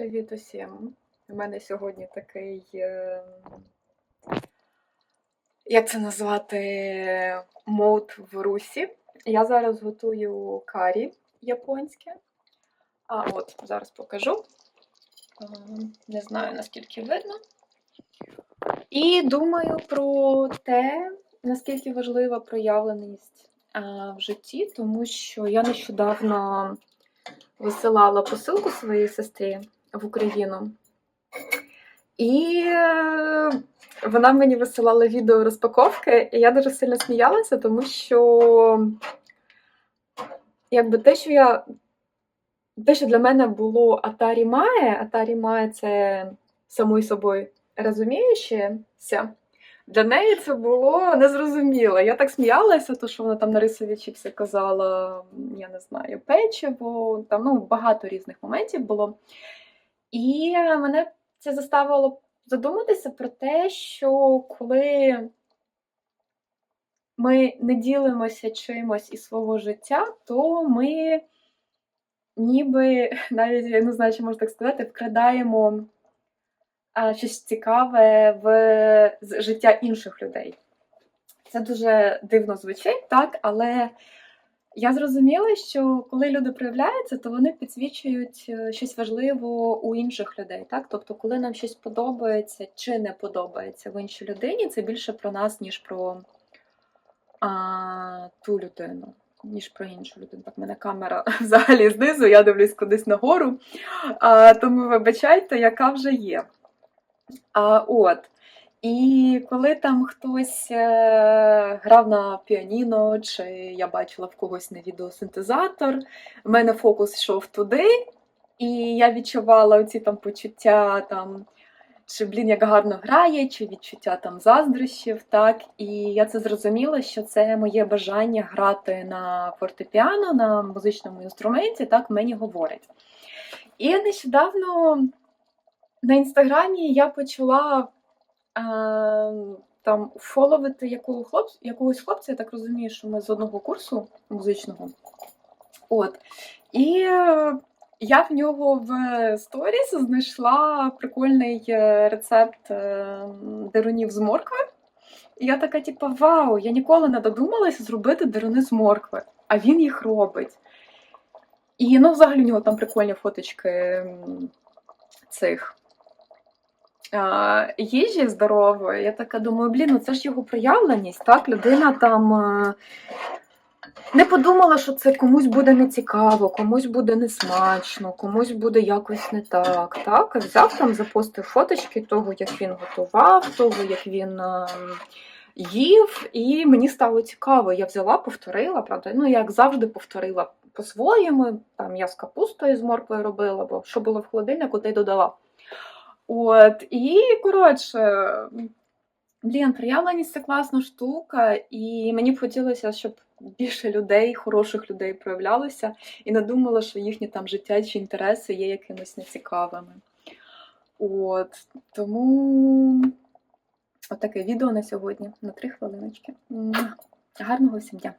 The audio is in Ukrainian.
Привіт усім! У мене сьогодні такий, е, як це назвати, мод в русі. Я зараз готую карі японське. А от зараз покажу. Е, Не знаю, наскільки видно. І думаю про те, наскільки важлива проявленість е, в житті, тому що я нещодавно висилала посилку своїй сестрі в Україну. І е, вона мені висилала відео розпаковки, і я дуже сильно сміялася, тому що якби те, що я. Те, що для мене було Atari Maya, Atari Maya це самою собою розуміючеся, для неї це було незрозуміло. Я так сміялася, то що вона там на рисові чіпси казала, я не знаю, печиво, там ну, багато різних моментів було. І мене це заставило задуматися про те, що коли ми не ділимося чимось із свого життя, то ми ніби навіть я не знаю, чи можна так сказати, вкрадаємо щось цікаве в життя інших людей. Це дуже дивно звучить, так, але я зрозуміла, що коли люди проявляються, то вони підсвічують е, щось важливе у інших людей. Так? Тобто, коли нам щось подобається чи не подобається в іншій людині, це більше про нас, ніж про а, ту людину, ніж про іншу людину. Так, в мене камера взагалі знизу, я дивлюсь кудись нагору. А, тому вибачайте, яка вже є. А, от. І коли там хтось е, грав на піаніно, чи я бачила в когось на відеосинтезатор, в мене фокус йшов туди, і я відчувала оці там почуття, там, чи блін, як гарно грає, чи відчуття там заздрощів. так. І я це зрозуміла, що це моє бажання грати на фортепіано, на музичному інструменті, так мені говорить. І нещодавно на інстаграмі я почала там фоловити якого хлоп, якогось хлопця, я так розумію, що ми з одного курсу музичного. От. І я в нього в сторіс знайшла прикольний е, рецепт е, дерунів з моркви. І я така, типу, вау, я ніколи не додумалася зробити деруни з моркви, а він їх робить. І ну, взагалі у нього там прикольні фоточки цих їжі здорової. Я така думаю, блін, ну це ж його проявленість, так? Людина там е, не подумала, що це комусь буде нецікаво, комусь буде несмачно, комусь буде якось не так. так? Взяв там, запостив фоточки того, як він готував, того, як він. е, Їв, і мені стало цікаво. Я взяла, повторила, правда, ну як завжди повторила по-своєму. Там я з капустою з морквою робила, бо що було в холодильнику, й додала. От, і коротше, блін, проявленість це класна штука, і мені б хотілося, щоб більше людей, хороших людей проявлялося, і не думала, що їхні там життя чи інтереси є якимось нецікавими. От, тому отаке відео на сьогодні, на три хвилиночки. Гарного всім дня!